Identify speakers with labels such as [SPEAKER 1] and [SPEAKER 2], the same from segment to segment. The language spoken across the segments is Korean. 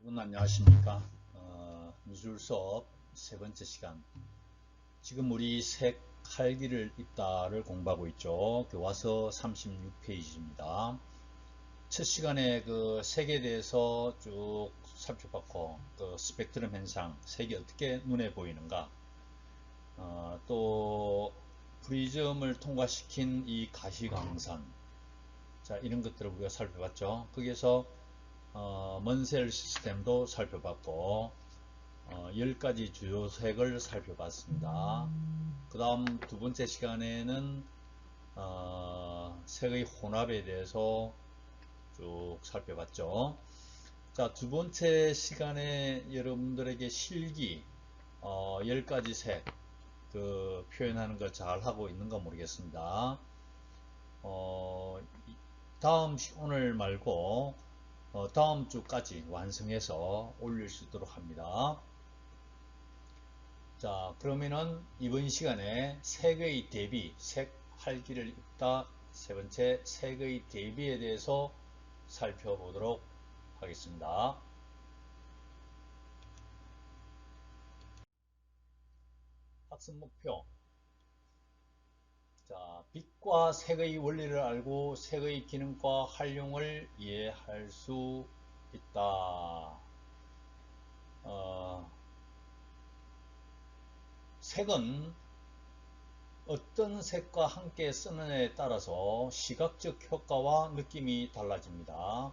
[SPEAKER 1] 여러분 안녕하십니까? 어, 미술 수업 세 번째 시간. 지금 우리 색 칼기를 있다를 공부하고 있죠. 교과서 36페이지입니다. 첫 시간에 그 색에 대해서 쭉 살펴봤고 그 스펙트럼 현상 색이 어떻게 눈에 보이는가? 어, 또 프리즘을 통과시킨 이 가시광선. 자 이런 것들을 우리가 살펴봤죠. 거기에서 어, 먼셀 시스템도 살펴봤고 어, 10가지 주요 색을 살펴봤습니다. 그 다음 두 번째 시간에는 어, 색의 혼합에 대해서 쭉 살펴봤죠. 자, 두 번째 시간에 여러분들에게 실기 어, 10가지 색 그 표현하는 걸 잘 하고 있는가 모르겠습니다. 어, 다음 오늘 말고 어, 다음 주까지 완성해서 올릴 수 있도록 합니다. 자 그러면은 이번 시간에 색의 대비, 색 활기를 입다 세 번째 색의 대비에 대해서 살펴보도록 하겠습니다. 학습 목표 자, 빛과 색의 원리를 알고 색의 기능과 활용을 이해할 수 있다. 어, 색은 어떤 색과 함께 쓰느냐에 따라서 시각적 효과와 느낌이 달라집니다.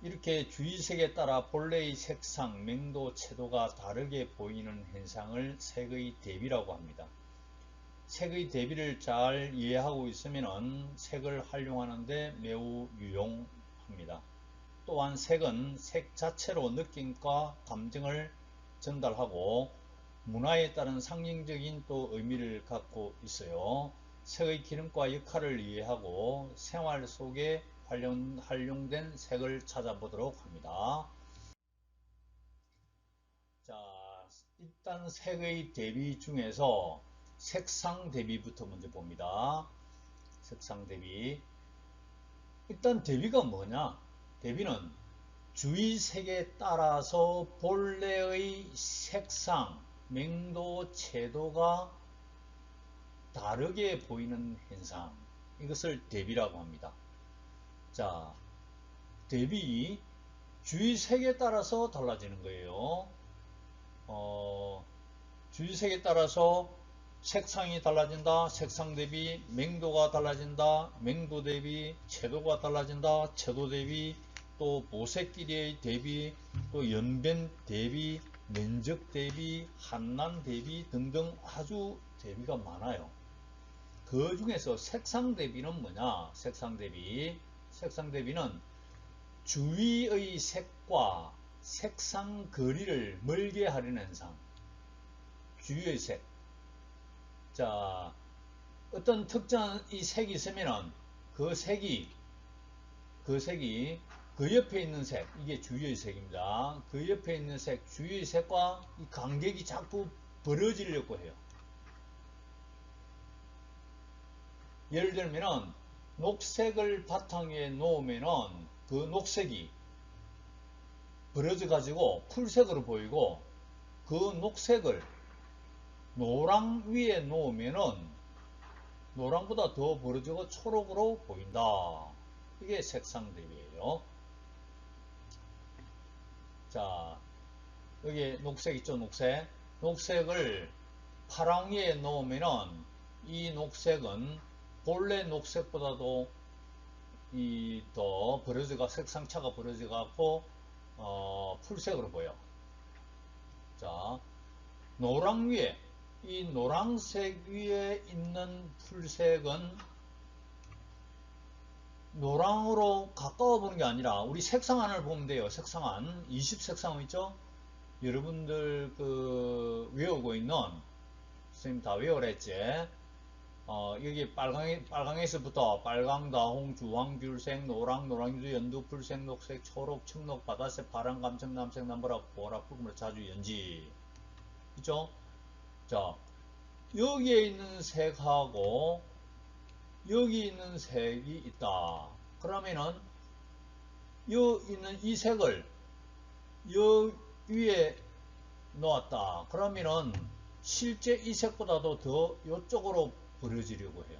[SPEAKER 1] 이렇게 주의색에 따라 본래의 색상, 명도, 채도가 다르게 보이는 현상을 색의 대비라고 합니다. 색의 대비를 잘 이해하고 있으면 색을 활용하는데 매우 유용합니다. 또한 색은 색 자체로 느낌과 감정을 전달하고 문화에 따른 상징적인 또 의미를 갖고 있어요. 색의 기능과 역할을 이해하고 생활 속에 활용, 활용된 색을 찾아보도록 합니다. 자, 일단 색의 대비 중에서 색상 대비부터 먼저 봅니다. 색상 대비. 일단 대비가 뭐냐? 대비는 주의 색에 따라서 본래의 색상, 명도, 채도가 다르게 보이는 현상. 이것을 대비라고 합니다. 자, 대비 주의 색에 따라서 달라지는 거예요. 어, 주의 색에 따라서 색상이 달라진다. 색상 대비 맹도가 달라진다. 맹도 대비 채도가 달라진다. 채도 대비 또 보색 길이의 대비 또 연변 대비 면적 대비 한난 대비 등등 아주 대비가 많아요. 그 중에서 색상 대비는 뭐냐? 색상 대비 색상 대비는 주위의 색과 색상 거리를 멀게 하려는 현상 주위의 색 자, 어떤 특정한 이 색이 있으면은 그 색이 그 색이 그 옆에 있는 색 이게 주위의 색입니다. 그 옆에 있는 색 주위의 색과 이 간격이 자꾸 벌어지려고 해요. 예를 들면은 녹색을 바탕에 놓으면은 그 녹색이 벌어져 가지고 풀색으로 보이고 그 녹색을 노랑 위에 놓으면은 노랑보다 더 벌어지고 초록으로 보인다. 이게 색상 대비예요. 자, 여기 녹색 있죠, 녹색. 녹색을 파랑 위에 놓으면은 이 녹색은 본래 녹색보다도 이더 벌어져가 색상차가 벌어져 갖고 어, 풀색으로 보여. 자, 노랑 위에 이 노란색 위에 있는 풀색은 노랑으로 가까워 보는 게 아니라 우리 색상안을 보면 돼요. 색상안 20색상 있죠? 여러분들 그 외우고 있는 선생님 다 외워랬지? 어, 여기 빨강, 빨강에서부터 빨강, 다홍, 주황, 귤색, 노랑, 노랑유, 연두, 풀색, 녹색, 초록, 청록, 바다색, 파란, 감청, 남색, 남보라, 보라, 붉은, 자주, 연지. 그죠? 자, 여기에 있는 색하고 여기 있는 색이 있다. 그러면은 여 있는 이 색을 여 위에 놓았다. 그러면은 실제 이 색보다도 더 이쪽으로 버려지려고 해요.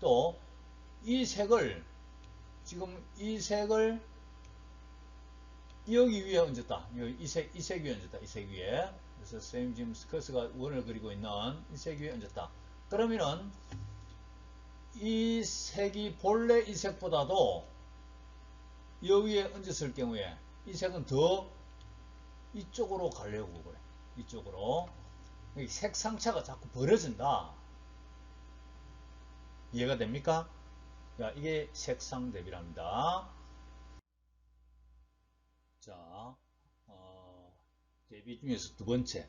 [SPEAKER 1] 또 이 색을 지금 이 색을 여기 위에 얹었다. 이 색, 이 색 위에 얹었다. 이 색 위에. 그래서 선생님 지금 스커스가 원을 그리고 있는 이색 위에 얹었다. 그러면은 이 색이 본래 이 색보다도 여기에 얹었을 경우에 이 색은 더 이쪽으로 가려고 그래. 이쪽으로. 색 상차가 자꾸 벌어진다. 이해가 됩니까? 자, 이게 색상 대비랍니다. 자, 어, 대비 중에서 두 번째,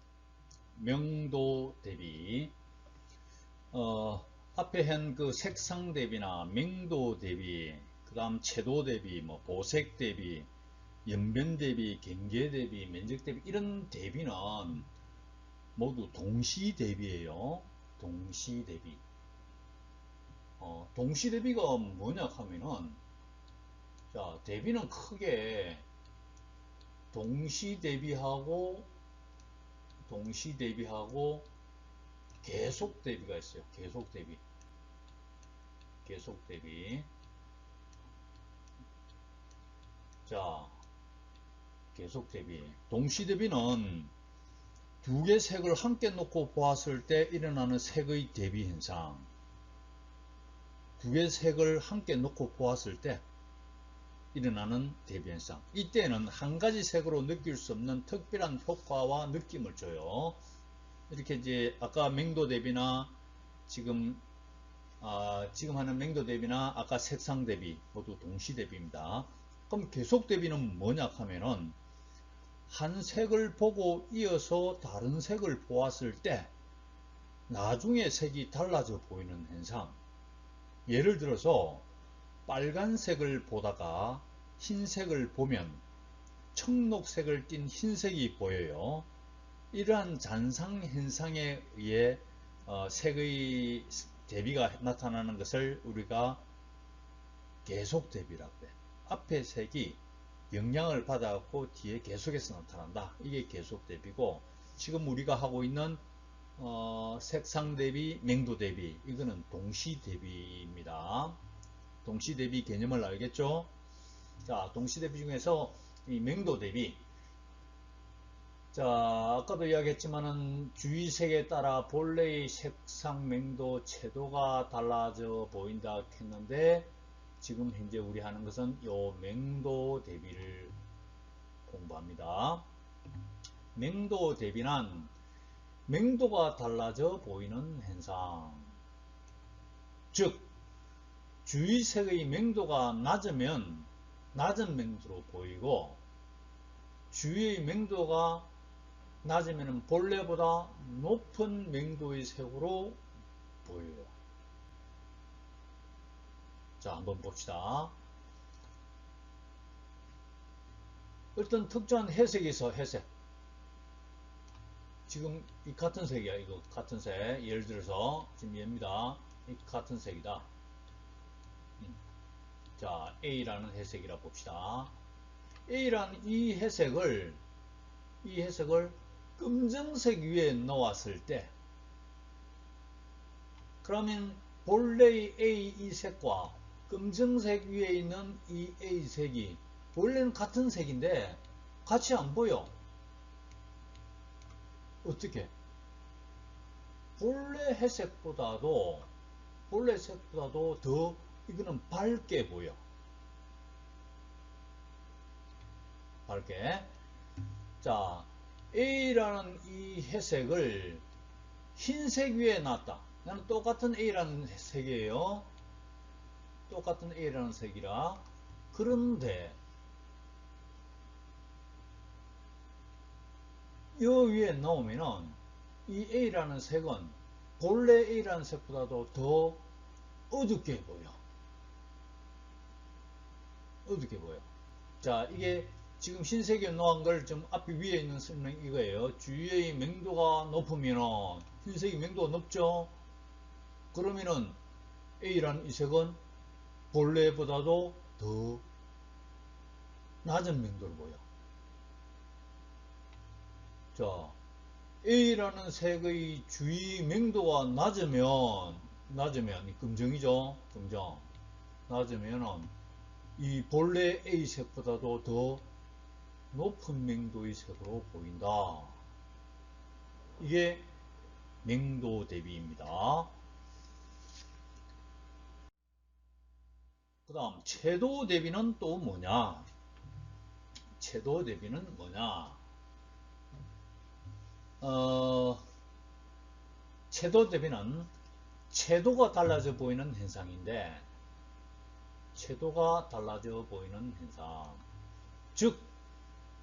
[SPEAKER 1] 명도 대비. 어, 앞에 한 그 색상 대비나 명도 대비, 그 다음 채도 대비, 뭐 보색 대비, 연변 대비, 경계 대비, 면적 대비 이런 대비는 모두 동시 대비예요. 동시 대비. 어, 동시 대비가 뭐냐 하면은 자 대비는 크게 동시 대비하고 동시 대비하고 계속 대비가 있어요. 계속 대비. 계속 대비. 자, 계속 대비. 동시 대비는 두 개 색을 함께 놓고 보았을 때 일어나는 색의 대비 현상. 두 개 색을 함께 놓고 보았을 때 일어나는 대비 현상. 이때는 한 가지 색으로 느낄 수 없는 특별한 효과와 느낌을 줘요. 이렇게 이제 아까 맹도 대비나 지금 아, 지금 하는 맹도 대비나 아까 색상 대비 모두 동시 대비입니다. 그럼 계속 대비는 뭐냐 하면은 한 색을 보고 이어서 다른 색을 보았을 때 나중에 색이 달라져 보이는 현상. 예를 들어서 빨간색을 보다가 흰색을 보면 청록색을 띤 흰색이 보여요. 이러한 잔상 현상에 의해 어, 색의 대비가 나타나는 것을 우리가 계속 대비라고 해. 앞에 색이 영향을 받아갖고 뒤에 계속해서 나타난다. 이게 계속 대비고 지금 우리가 하고 있는 어, 색상 대비, 맹도 대비 이거는 동시 대비입니다. 동시 대비 개념을 알겠죠? 자, 동시 대비 중에서 이 맹도 대비 자, 아까도 이야기했지만은 주의색에 따라 본래의 색상, 맹도, 채도가 달라져 보인다 했는데 지금 현재 우리 하는 것은 요 맹도 대비를 공부합니다. 맹도 대비는 맹도가 달라져 보이는 현상. 즉, 주위 색의 맹도가 낮으면 낮은 맹도로 보이고, 주위의 맹도가 낮으면 본래보다 높은 맹도의 색으로 보여요. 자, 한번 봅시다. 어떤 특정한 회색에서 회색. 지금 이 같은 색이야. 이거 같은 색. 예를 들어서 지금 얘입니다. 이 같은 색이다. 음. 자, A라는 회색이라 봅시다. A라는 이 회색을 이 회색을 검정색 위에 놓았을 때 그러면 본래의 A 이 색과 검정색 위에 있는 이 A색이 원래는 같은 색인데 같이 안 보여. 어떻게? 본래 회색보다도 본래 색보다도 더 이거는 밝게 보여. 밝게. 자, A라는 이 회색을 흰색 위에 놨다. 나는 똑같은 A라는 색이에요. 똑같은 A라는 색이라. 그런데 이 위에 넣으면은 이 A라는 색은 본래 A라는 색보다도 더 어둡게 보여. 어둡게 보여. 자, 이게 지금 흰색에 놓은 걸 좀 앞에 위에 있는 설명 이거예요. 주위의 맹도가 높으면 흰색이 맹도가 높죠. 그러면은 A라는 이 색은 본래보다도 더 낮은 맹도를 보여. 자, A라는 색의 주위 명도가 낮으면, 낮으면, 이 금정이죠? 금정. 낮으면은, 이 본래 A 색보다도 더 높은 명도의 색으로 보인다. 이게 맹도 대비입니다. 그 다음 채도 대비는 또 뭐냐? 채도 대비는 뭐냐? 어, 채도 대비는 채도가 달라져 보이는 현상인데 채도가 달라져 보이는 현상 즉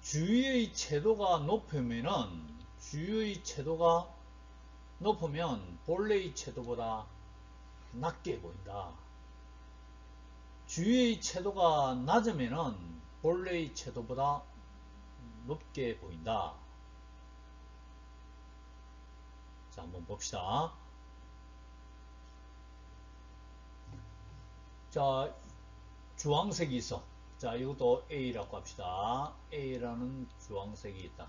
[SPEAKER 1] 주위의 채도가 높으면은 주위의 채도가 높으면 본래의 채도보다 낮게 보인다. 주위의 채도가 낮으면은 본래의 채도보다 높게 보인다. 자, 한번 봅시다. 자, 주황색이 있어. 자, 이것도 A라고 합시다. A라는 주황색이 있다.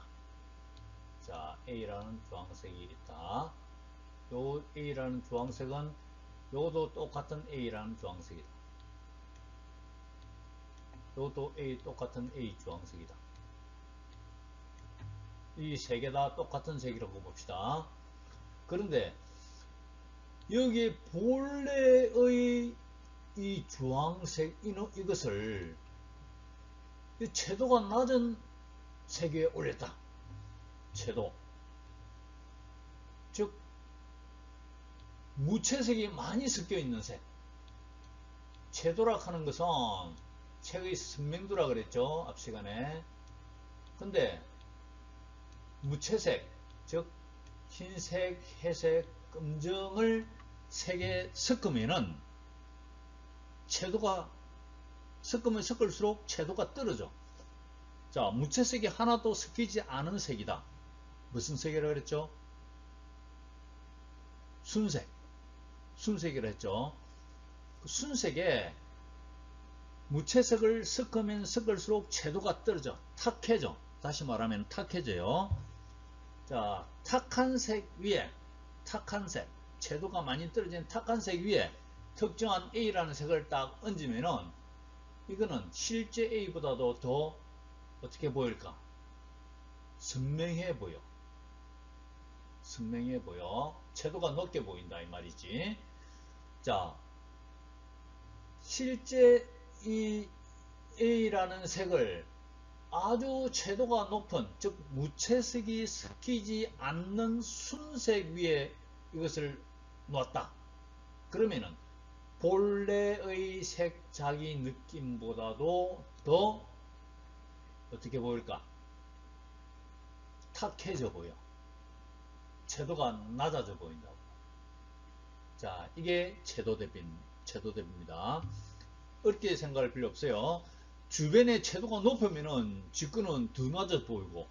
[SPEAKER 1] 자, A라는 주황색이 있다. 요 A라는 주황색은 요것도 똑같은 A라는 주황색이다. 요것도 A 똑같은 A 주황색이다. 이 세 개 다 똑같은 색이라고 봅시다. 그런데 여기 본래의 이 주황색 이것을 채도가 낮은 색에 올렸다. 채도. 즉 무채색이 많이 섞여 있는 색. 채도라 하는 것은 책의 선명도라 그랬죠. 앞 시간에. 근데 무채색, 즉 흰색, 회색, 검정을 색에 섞으면은 채도가 섞으면 섞을수록 채도가 떨어져. 자, 무채색이 하나도 섞이지 않은 색이다. 무슨 색이라고 그랬죠? 순색. 순색이라 했죠. 그 순색에 무채색을 섞으면 섞을수록 채도가 떨어져. 탁해져. 다시 말하면 탁해져요. 자, 탁한 색 위에, 탁한 색, 채도가 많이 떨어진 탁한 색 위에 특정한 A라는 색을 딱 얹으면은 이거는 실제 A보다도 더 어떻게 보일까? 선명해 보여. 선명해 보여. 채도가 높게 보인다 이 말이지. 자, 실제 이 A라는 색을 아주 채도가 높은 즉 무채색이 섞이지 않는 순색 위에 이것을 놓았다. 그러면은 본래의 색 자기 느낌보다도 더 어떻게 보일까? 탁해져 보여. 채도가 낮아져 보인다고. 자, 이게 채도 대비, 채도 대비입니다. 어렵게 생각할 필요 없어요. 주변의 채도가 높으면은 직근은 더 낮아 보이고,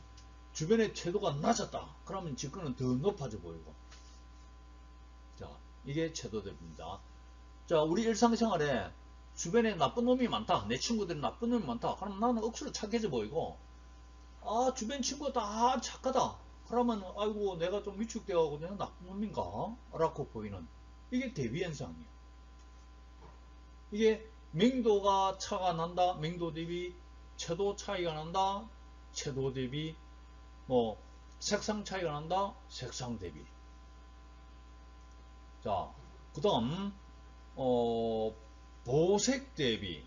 [SPEAKER 1] 주변의 채도가 낮았다. 그러면 직근은 더 높아져 보이고. 자, 이게 채도 대비입니다. 자, 우리 일상생활에 주변에 나쁜 놈이 많다. 내 친구들이 나쁜 놈이 많다. 그럼 나는 억수로 착해져 보이고, 아, 주변 친구가 다 착하다. 그러면, 아이고, 내가 좀 위축되어가고 내가 나쁜 놈인가? 라고 보이는. 이게 대비현상이에요. 이게 맹도가 차가 난다. 맹도 대비 채도 차이가 난다. 채도 대비 뭐 색상 차이가 난다. 색상 대비. 자, 그 다음 어, 보색 대비,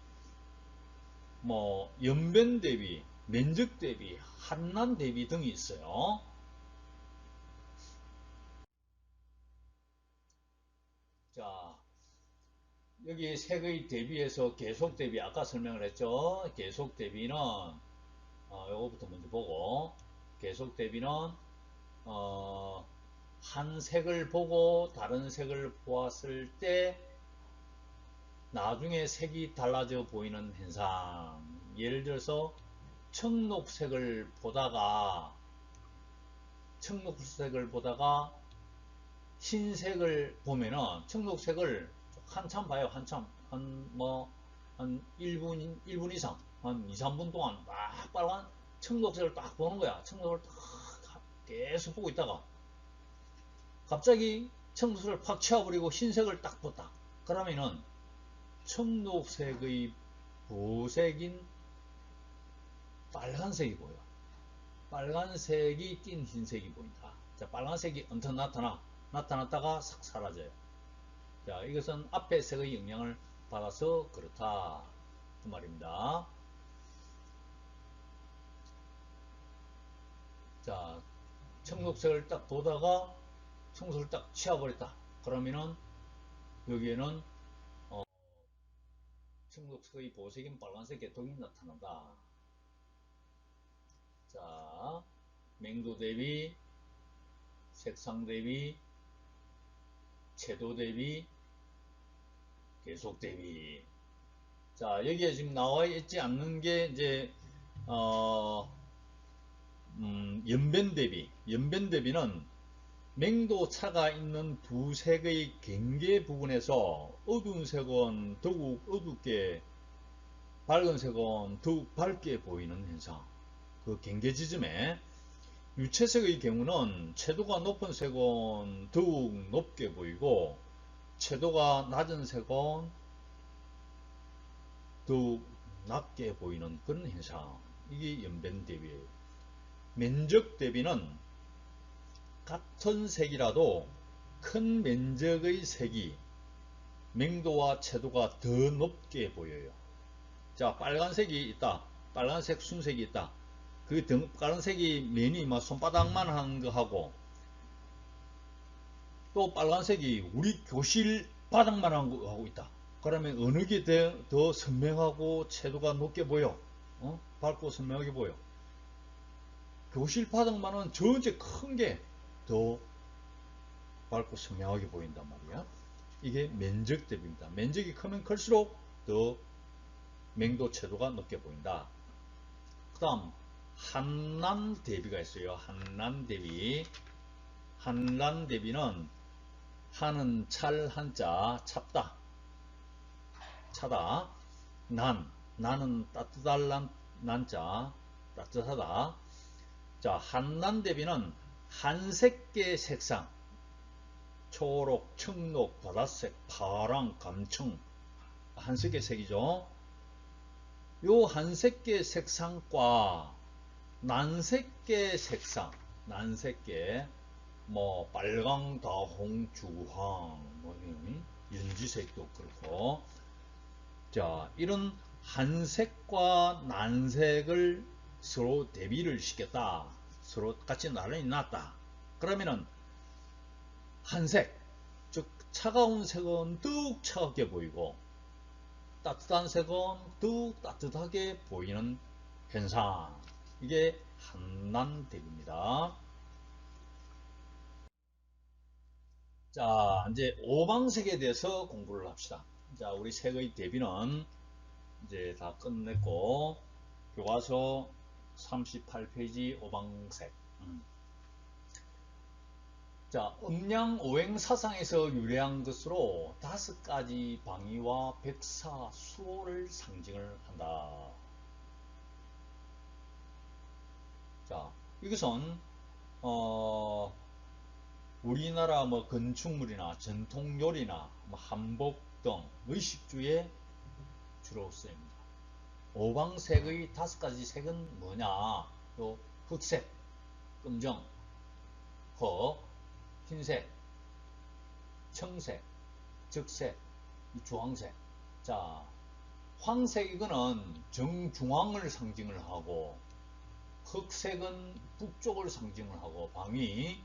[SPEAKER 1] 뭐 연변 대비, 면적 대비, 한난 대비 등이 있어요. 자, 여기 색의 대비에서 계속 대비 아까 설명을 했죠. 계속 대비는 어, 요거부터 먼저 보고 계속 대비는 어, 한 색을 보고 다른 색을 보았을 때 나중에 색이 달라져 보이는 현상. 예를 들어서 청록색을 보다가 청록색을 보다가 흰색을 보면은 청록색을 한참 봐요 한참. 한 뭐 한 1분 1분 이상 한 2, 3분 동안 막 빨간 청록색을 딱 보는 거야. 청록을 딱 계속 보고 있다가 갑자기 청록색을 팍 치워버리고 흰색을 딱 봤다. 그러면은 청록색의 보색인 빨간색이 보여. 빨간색이 띈 흰색이 보인다. 자, 빨간색이 엄청 나타나. 나타났다가 싹 사라져요. 자, 이것은 앞에 색의 영향을 받아서 그렇다. 그 말입니다. 자, 청록색을 딱 보다가 청록색을 딱 치워버렸다. 그러면은 여기에는 어, 청록색의 보색인 빨간색 계통이 나타난다. 자, 맹도 대비, 색상 대비, 채도 대비, 계속 대비. 자, 여기에 지금 나와 있지 않는 게 이제 어, 음, 연변 대비. 연변 대비는 맹도 차가 있는 두 색의 경계 부분에서 어두운 색은 더욱 어둡게 밝은 색은 더욱 밝게 보이는 현상. 그 경계 지점에 유채색의 경우는 채도가 높은 색은 더욱 높게 보이고 채도가 낮은 색은 더욱 낮게 보이는 그런 현상. 이게 연변 대비예요. 면적 대비는 같은 색이라도 큰 면적의 색이 맹도와 채도가 더 높게 보여요. 자, 빨간색이 있다. 빨간색 순색이 있다. 그 등, 빨간색이 면이 막 손바닥만 한 거하고 또 빨간색이 우리 교실 바닥만 한 거하고 있다. 그러면 어느 게 더 선명하고 채도가 높게 보여? 어? 밝고 선명하게 보여? 교실 바닥만은 전체 큰게 더 밝고 선명하게 보인단 말이야. 이게 면적 대비입니다. 면적이 크면 클수록 더 맹도 채도가 높게 보인다. 그 다음 한란 대비가 있어요. 한란 대비. 한란 대비는 한은 찰 한자 찹다. 차다. 난 나는 따뜻할 난자 따뜻하다. 자, 한란 대비는 한색계 색상 초록, 청록, 바다색, 파랑, 감청 한색계 색이죠. 요 한색계 색상과 난색계 색상, 난색계 뭐 빨강, 다홍, 주황, 뭐 연지색도 그렇고 자 이런 한색과 난색을 서로 대비를 시켰다. 서로 같이 나란히 놨다. 그러면은 한색, 즉 차가운 색은 더욱 차갑게 보이고 따뜻한 색은 더욱 따뜻하게 보이는 현상. 이게 한난 대비입니다. 자, 이제 오방색에 대해서 공부를 합시다. 자, 우리 색의 대비는 이제 다 끝냈고 교과서 38페이지 오방색 음. 자, 음양 오행 사상에서 유래한 것으로 다섯 가지 방위와 백사 수호를 상징을 한다. 자, 이것은 어, 우리나라 뭐 건축물이나 전통 요리나 뭐 한복 등 의식주에 주로 쓰입니다. 오방색의 다섯 가지 색은 뭐냐? 요 흑색, 금정, 흑, 흰색, 청색, 적색, 주황색. 자, 황색 이거는 정중앙을 상징을 하고 흑색은 북쪽을 상징을 하고 방위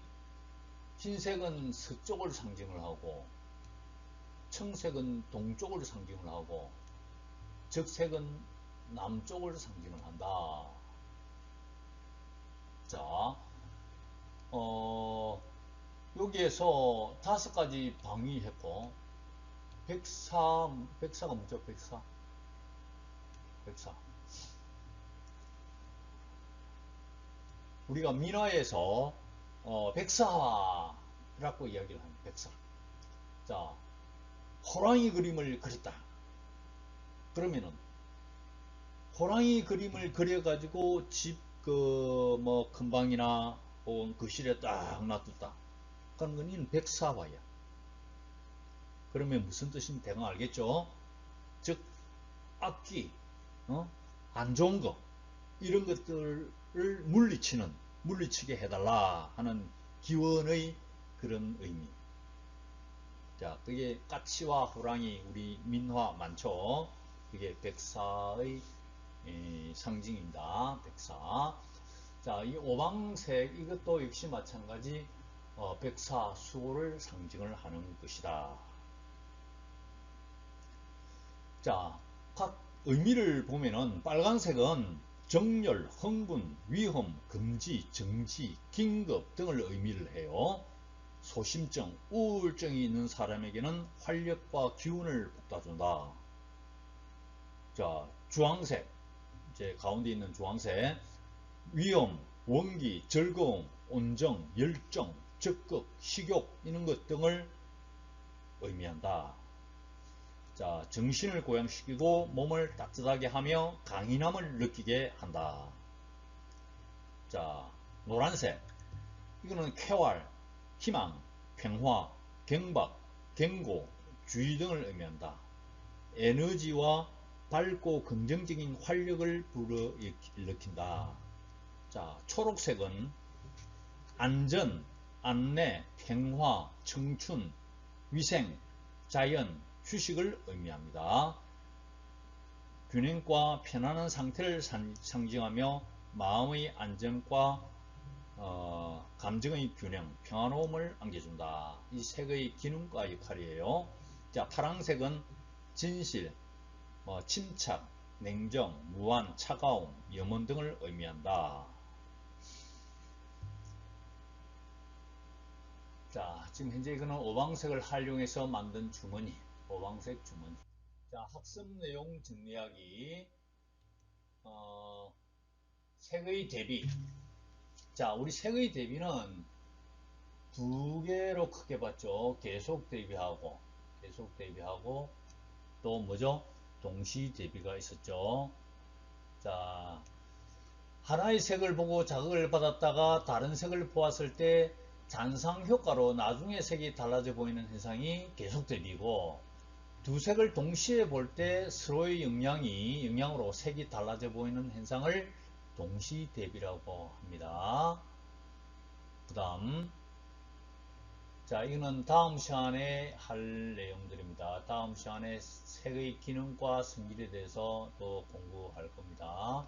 [SPEAKER 1] 흰색은 서쪽을 상징을 하고 청색은 동쪽을 상징을 하고 적색은 남쪽을 상징을 한다. 자, 어, 여기에서 다섯 가지 방위했고, 백사, 백사가 뭐죠? 백사? 백사. 우리가 민화에서 어, 백사라고 이야기를 합니다. 백사. 자, 호랑이 그림을 그렸다. 그러면은 호랑이 그림을 그려가지고 집 그뭐 근방이나 혹은 거실에 딱 놔뒀다. 그런 건 이는 백사화야. 그러면 무슨 뜻인지 대강 알겠죠? 즉 악기, 어? 안 좋은 거 이런 것들을 물리치는 물리치게 해달라 하는 기원의 그런 의미. 자, 그게 까치와 호랑이 우리 민화 많죠. 그게 백사의 에, 상징입니다. 백사. 자, 이 오방색 이것도 역시 마찬가지 어, 백사 수호를 상징을 하는 것이다. 자, 각 의미를 보면은 빨간색은 정렬, 흥분, 위험, 금지, 정지, 긴급 등을 의미를 해요. 소심증, 우울증이 있는 사람에게는 활력과 기운을 북돋준다. 자, 주황색, 이제 가운데 있는 주황색, 위험, 원기, 즐거움, 온정, 열정, 적극, 식욕 이런 것 등을 의미한다. 자, 정신을 고양시키고 몸을 따뜻하게 하며 강인함을 느끼게 한다. 자, 노란색. 이거는 쾌활, 희망, 평화, 경박, 경고, 주의 등을 의미한다. 에너지와 밝고 긍정적인 활력을 불어일으킨다. 자, 초록색은 안전, 안내, 평화, 청춘, 위생, 자연, 휴식을 의미합니다. 균형과 편안한 상태를 상징하며 마음의 안정과 어, 감정의 균형, 평화로움을 안겨준다. 이 색의 기능과 역할이에요. 자, 파랑색은 진실, 뭐 침착, 냉정, 무한, 차가움, 염원 등을 의미한다. 자, 지금 현재 이거는 오방색을 활용해서 만든 주머니. 보방색 주머니. 자, 학습 내용 정리하기. 어, 색의 대비. 자, 우리 색의 대비는 두 개로 크게 봤죠. 계속 대비하고, 계속 대비하고, 또 뭐죠? 동시 대비가 있었죠. 자, 하나의 색을 보고 자극을 받았다가 다른 색을 보았을 때 잔상 효과로 나중에 색이 달라져 보이는 현상이 계속 대비고 두 색을 동시에 볼 때 서로의 영향이 영향으로 색이 달라져 보이는 현상을 동시 대비라고 합니다. 그 다음 자 이거는 다음 시간에 할 내용들입니다. 다음 시간에 색의 기능과 성질에 대해서 또 공부할 겁니다.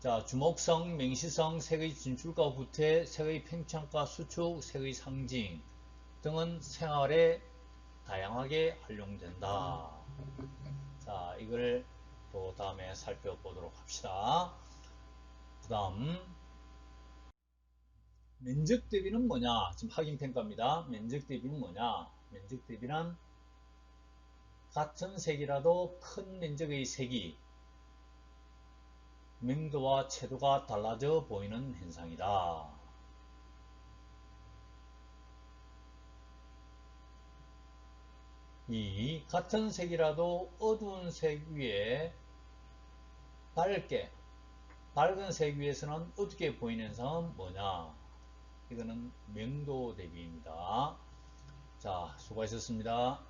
[SPEAKER 1] 자 주목성, 맹시성, 색의 진출과 후퇴, 색의 팽창과 수축, 색의 상징 등은 생활에 다양하게 활용된다. 자, 이걸 또 다음에 살펴보도록 합시다. 그 다음, 면적 대비는 뭐냐? 지금 확인 평가입니다. 면적 대비는 뭐냐? 면적 대비는 같은 색이라도 큰 면적의 색이 명도와 채도가 달라져 보이는 현상이다. 이 같은 색이라도 어두운 색 위에 밝게 밝은 색 위에서는 어떻게 보이는 현상은 뭐냐 이거는 명도 대비입니다. 자 수고하셨습니다